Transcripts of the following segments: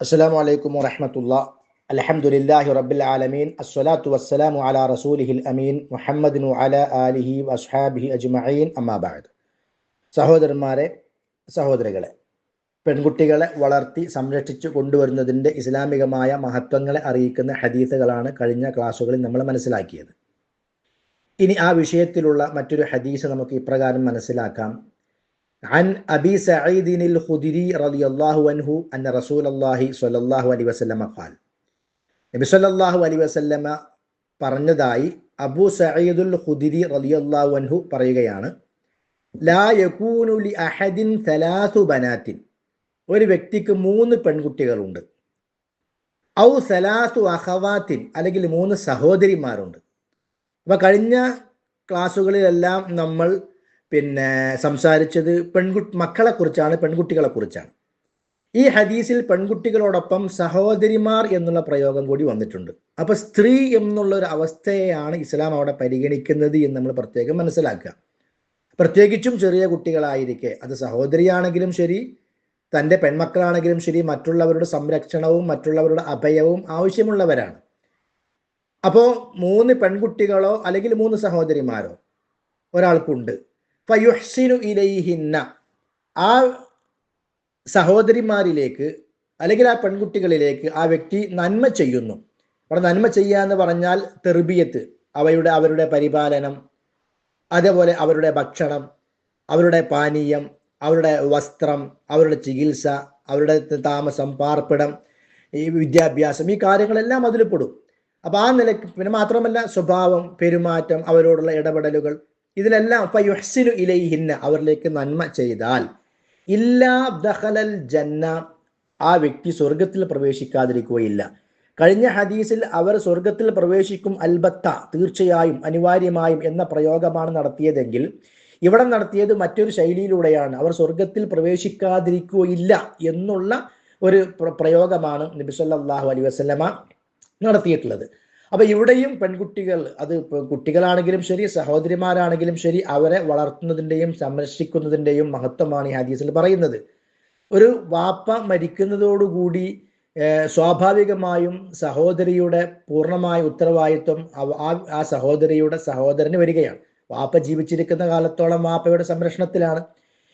അസ്സലാമു അലൈക്കും വറഹമത്തുള്ള. അലഹമുല്ലാഹി റബ്ബിൽ ആലമീൻ. അസ്സലാത്തു വസ്സലാമു അലാ റസൂലിഹിൽ അമീൻ. മുഹമ്മദിനു അല ആലിഹി വസ്ഹാബിഹി അജ്മഈൻ. അമ്മാബാദ് സഹോദരന്മാരെ സഹോദരികളെ പെൺകുട്ടികളെ വളർത്തി സംരക്ഷിച്ചു കൊണ്ടുവരുന്നതിന്റെ ഇസ്ലാമികമായ മഹത്വങ്ങളെ അറിയിക്കുന്ന ഹദീസുകളാണ് കഴിഞ്ഞ ക്ലാസ്സുകളിൽ നമ്മൾ മനസ്സിലാക്കിയത്. ഇനി ആ വിഷയത്തിലുള്ള മറ്റൊരു ഹദീസ് നമുക്ക് ഇപ്രകാരം മനസ്സിലാക്കാം. عن أبي سعيد الخدري رضي الله عنه أن رسول الله صلى الله عليه وسلم قال നബി സല്ലല്ലാഹു അലൈഹി വസല്ലമ പറഞ്ഞതായി അബൂ സഈദുൽ ഖുദരി റളിയല്ലാഹു അൻഹു പറയുകയാണ് ലാ യകൂനു ലി അഹദിൻ സലാസു ബനാത്തിൻ ഒരു വ്യക്തിക്ക് മൂന്ന് പെൺകുട്ടികളുണ്ട് ഔ സലാസു അഖവാത്തിൻ അല്ലെങ്കിൽ മൂന്ന് സഹോദരിമാരുണ്ട് അപ്പൊ കഴിഞ്ഞ ക്ലാസ്സുകളിലെല്ലാം നമ്മൾ പിന്നെ സംസാരിച്ചത് പെൺകു മക്കളെ കുറിച്ചാണ് പെൺകുട്ടികളെ കുറിച്ചാണ് ഈ ഹദീസിൽ പെൺകുട്ടികളോടൊപ്പം സഹോദരിമാർ എന്നുള്ള പ്രയോഗം കൂടി വന്നിട്ടുണ്ട്. അപ്പൊ സ്ത്രീ എന്നുള്ള ഒരു അവസ്ഥയെയാണ് ഇസ്ലാം അവിടെ പരിഗണിക്കുന്നത് എന്ന് നമ്മൾ പ്രത്യേകം മനസ്സിലാക്കുക. പ്രത്യേകിച്ചും ചെറിയ കുട്ടികളായിരിക്കെ. അത് സഹോദരിയാണെങ്കിലും ശരി തന്റെ പെൺമക്കളാണെങ്കിലും ശരി മറ്റുള്ളവരുടെ സംരക്ഷണവും മറ്റുള്ളവരുടെ അഭയവും ആവശ്യമുള്ളവരാണ്. അപ്പോൾ മൂന്ന് പെൺകുട്ടികളോ അല്ലെങ്കിൽ മൂന്ന് സഹോദരിമാരോ ഒരാൾക്കുണ്ട്. ഫയുഹ്സിനു ഇലൈഹിന്ന. ആ സഹോദരിമാരിലേക്ക് അല്ലെങ്കിൽ ആ പെൺകുട്ടികളിലേക്ക് ആ വ്യക്തി നന്മ ചെയ്യുന്നു. അവിടെ നന്മ ചെയ്യുക എന്ന് പറഞ്ഞാൽ തെർബിയത്ത് അവയുടെ അവരുടെ പരിപാലനം അതേപോലെ അവരുടെ ഭക്ഷണം അവരുടെ പാനീയം അവരുടെ വസ്ത്രം അവരുടെ ചികിത്സ അവരുടെ താമസം പാർപ്പിടം ഈ വിദ്യാഭ്യാസം ഈ കാര്യങ്ങളെല്ലാം അതിൽ പെടും. അപ്പൊ ആ നിലയ്ക്ക് പിന്നെ മാത്രമല്ല സ്വഭാവം പെരുമാറ്റം അവരോടുള്ള ഇടപെടലുകൾ ഇതിലെല്ലാം ഫയുഹ്സിനു ഇലൈഹിന്ന അവരിലേക്ക് നന്മ ചെയ്താൽ. ഇല്ലാ ദഹലൽ ജന്ന ആ വ്യക്തി സ്വർഗത്തിൽ പ്രവേശിക്കാതിരിക്കുകയില്ല. കഴിഞ്ഞ ഹദീസിൽ അവർ സ്വർഗത്തിൽ പ്രവേശിക്കും അൽബത്ത തീർച്ചയായും അനിവാര്യമായും എന്ന പ്രയോഗമാണ് നടത്തിയതെങ്കിൽ ഇവിടെ നടത്തിയത് മറ്റൊരു ശൈലിയിലൂടെയാണ്. അവർ സ്വർഗത്തിൽ പ്രവേശിക്കാതിരിക്കുകയില്ല എന്നുള്ള ഒരു പ്രയോഗമാണ് നബി സല്ലല്ലാഹു അലൈഹി വസല്ലമ നടത്തിയിട്ടുള്ളത്. അപ്പൊ ഇവിടെയും പെൺകുട്ടികൾ അത് കുട്ടികളാണെങ്കിലും ശരി സഹോദരിമാരാണെങ്കിലും ശരി അവരെ വളർത്തുന്നതിന്റെയും സംരക്ഷിക്കുന്നതിന്റെയും മഹത്വമാണ് ഈ ഹദീസിൽ പറയുന്നത്. ഒരു വാപ്പ മരിക്കുന്നതോടുകൂടി സ്വാഭാവികമായും സഹോദരിയുടെ പൂർണമായ ഉത്തരവാദിത്വം ആ സഹോദരിയുടെ സഹോദരന് വരികയാണ്. വാപ്പ ജീവിച്ചിരിക്കുന്ന കാലത്തോളം വാപ്പയുടെ സംരക്ഷണത്തിലാണ്.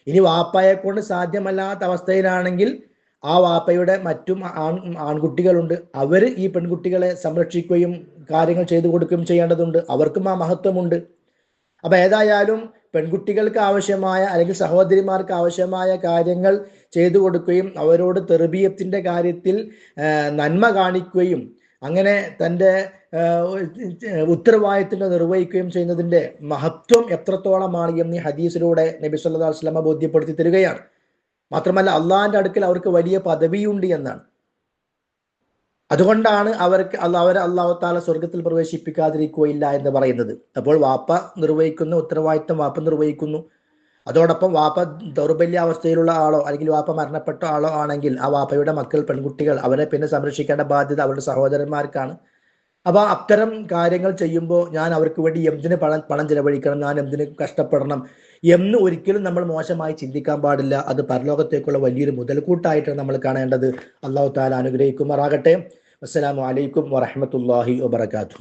ഇനി വാപ്പയെ കൊണ്ട് സാധ്യമല്ലാത്ത അവസ്ഥയിലാണെങ്കിൽ ആ വാപ്പയുടെ മറ്റും ആൺ ആൺകുട്ടികളുണ്ട്. അവർ ഈ പെൺകുട്ടികളെ സംരക്ഷിക്കുകയും കാര്യങ്ങൾ ചെയ്തു കൊടുക്കുകയും ചെയ്യേണ്ടതുണ്ട്. അവർക്കും ആ മഹത്വമുണ്ട്. അപ്പൊ ഏതായാലും പെൺകുട്ടികൾക്ക് ആവശ്യമായ അല്ലെങ്കിൽ സഹോദരിമാർക്ക് ആവശ്യമായ കാര്യങ്ങൾ ചെയ്തു കൊടുക്കുകയും അവരോട് തെർബീയത്തിന്റെ കാര്യത്തിൽ നന്മ കാണിക്കുകയും അങ്ങനെ തന്റെ ഉത്തരവാദിത്തങ്ങൾ നിർവഹിക്കുകയും ചെയ്യുന്നതിന്റെ മഹത്വം എത്രത്തോളമാണ് എന്ന് ഈ ഹദീസിലൂടെ നബി സല്ലാ ബോധ്യപ്പെടുത്തി തരികയാണ്. മാത്രമല്ല അള്ളാഹിന്റെ അടുക്കൽ അവർക്ക് വലിയ പദവിയുണ്ട് എന്നാണ്. അതുകൊണ്ടാണ് അവർക്ക് അവരെ അള്ളാഹു താല സ്വർഗത്തിൽ പ്രവേശിപ്പിക്കാതിരിക്കുകയില്ല എന്ന് പറയുന്നത്. അപ്പോൾ വാപ്പ നിർവഹിക്കുന്ന ഉത്തരവാദിത്തം വാപ്പ നിർവഹിക്കുന്നു. അതോടൊപ്പം വാപ്പ ദൗർബല്യാവസ്ഥയിലുള്ള ആളോ അല്ലെങ്കിൽ വാപ്പ മരണപ്പെട്ട ആളോ ആണെങ്കിൽ ആ വാപ്പയുടെ മക്കൾ പെൺകുട്ടികൾ അവരെ പിന്നെ സംരക്ഷിക്കേണ്ട ബാധ്യത അവരുടെ സഹോദരന്മാർക്കാണ്. അപ്പൊ അത്തരം കാര്യങ്ങൾ ചെയ്യുമ്പോൾ ഞാൻ അവർക്ക് വേണ്ടി എന്തിന് പണം പണം ചെലവഴിക്കണം ഞാൻ എന്തിന് കഷ്ടപ്പെടണം. എന്ന് ഒരിക്കലും നമ്മൾ മോശമായി ചിന്തിക്കാൻ പാടില്ല. അത് പരലോകത്തേക്കുള്ള വലിയൊരു മുതൽക്കൂട്ടായിട്ടാണ് നമ്മൾ കാണേണ്ടത്. അള്ളാഹു താല അനുഗ്രഹിക്കുമാറാകട്ടെ. അസ്സലാമു അലൈക്കും വറഹമത്തല്ലാഹി വബർക്കാത്തു